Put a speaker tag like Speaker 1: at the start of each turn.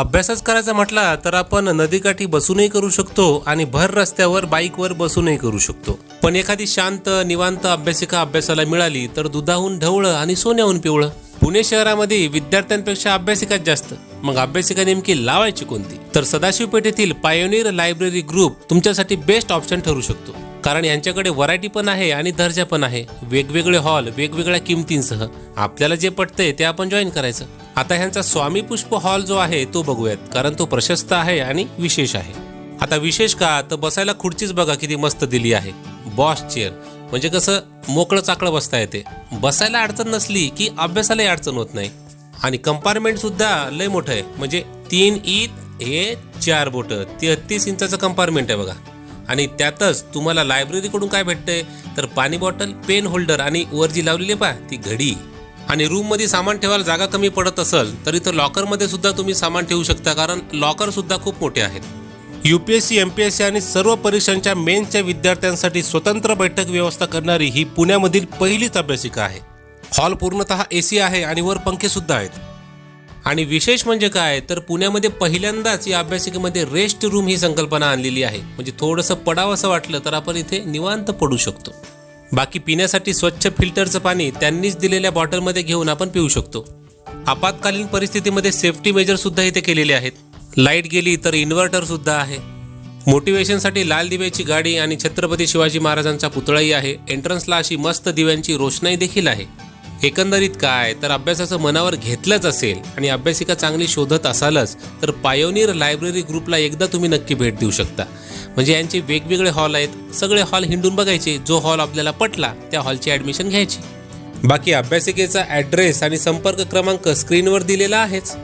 Speaker 1: अभ्यासच करायचा म्हटला तर आपण नदीकाठी बसूनही करू शकतो आणि भर रस्त्यावर बाईकवर बसूनही करू शकतो. पण एखादी शांत निवांत अभ्यासिका अभ्यासाला मिळाली तर दुधाहून ढवळं आणि सोन्याहून पिवळं. पुणे शहरामध्ये विद्यार्थ्यांपेक्षा अभ्यासिकाच जास्त. मग अभ्यासिका नेमकी लावायची कोणती? तर सदाशिव पेठेतील पायोनियर लायब्ररी ग्रुप तुमच्यासाठी बेस्ट ऑप्शन ठरू शकतो. कारण यांच्याकडे व्हरायटी पण आहे आणि दर्जा पण आहे. वेगवेगळे हॉल वेगवेगळ्या किमतींसह. आपल्याला जे पटतंय ते आपण जॉईन करायचं. आता ह्यांचा स्वामी पुष्प हॉल जो आहे तो बघूयात कारण तो प्रशस्त आहे आणि विशेष आहे. आता विशेष का? तर बसायला खुर्चीच बघा किती मस्त दिली आहे. बॉस चेअर म्हणजे कसं मोकळं चाकळं बसता येते. बसायला अडचण नसली की अभ्यासालाही अडचण होत नाही. आणि कंपार्टमेंट सुद्धा लय मोठं आहे. म्हणजे तीन ईद हे चार बोट. तेहत्तीस इंचाचं कंपार्टमेंट आहे बघा. आणि त्यातच तुम्हाला लायब्ररीकडून काय भेटतंय? तर पाणी बॉटल पेन होल्डर आणि वर जी लावलेली पहा ती घडी. आणि रूममध्ये सामान ठेवायला जागा कमी पडत असेल तर इथं लॉकरमध्ये सुद्धा तुम्ही सामान ठेवू शकता कारण लॉकरसुद्धा खूप मोठे आहेत. U P S C M P S C आणि सर्व परीक्षांच्या मेन्सच्या विद्यार्थ्यांसाठी स्वतंत्र बैठक व्यवस्था करणारी ही पुण्यामधील पहिलीच अभ्यासिका आहे. हॉल पूर्णतः ए सी आहे आणि वर पंखेसुद्धा आहेत. आणि विशेष म्हणजे काय तर पुण्यामध्ये पहिल्यांदाच या अभ्यासिकेमध्ये रेस्ट रूम ही संकल्पना आणलेली आहे. म्हणजे थोडंसं पडावं असं वाटलं तर आपण इथे निवांत पडू शकतो. बाकी पिण्यासाठी स्वच्छ फिल्टरचं पाणी त्यांनीच दिलेल्या बॉटलमध्ये घेऊन आपण पिऊ शकतो. आपत्कालीन परिस्थितीमध्ये सेफ्टी मेजर सुद्धा इथे केलेले आहेत. लाइट गेली तर इन्व्हर्टर सुद्धा आहे. मोटिवेशनसाठी लाल दिव्याची गाडी आणि छत्रपती शिवाजी महाराजांचा पुतळाही आहे. एंट्रन्सला अशी मस्त दिव्यांची रोषणाई देखील आहे. एकंदरीत काय? तर अभ्यासाचं मनावर घेतलंच असेल आणि अभ्यासिका चांगली शोधत असालच तर पायोनियर लायब्ररी ग्रुपला एकदा तुम्ही नक्की भेट देऊ शकता. म्हणजे यांचे वेगवेगळे हॉल आहेत. सगळे हॉल हिंडून बघायचे. जो हॉल आपल्याला पटला त्या हॉलची ॲडमिशन घ्यायची. बाकी अभ्यासिकेचा ॲड्रेस आणि संपर्क क्रमांक स्क्रीनवर दिलेला आहेच.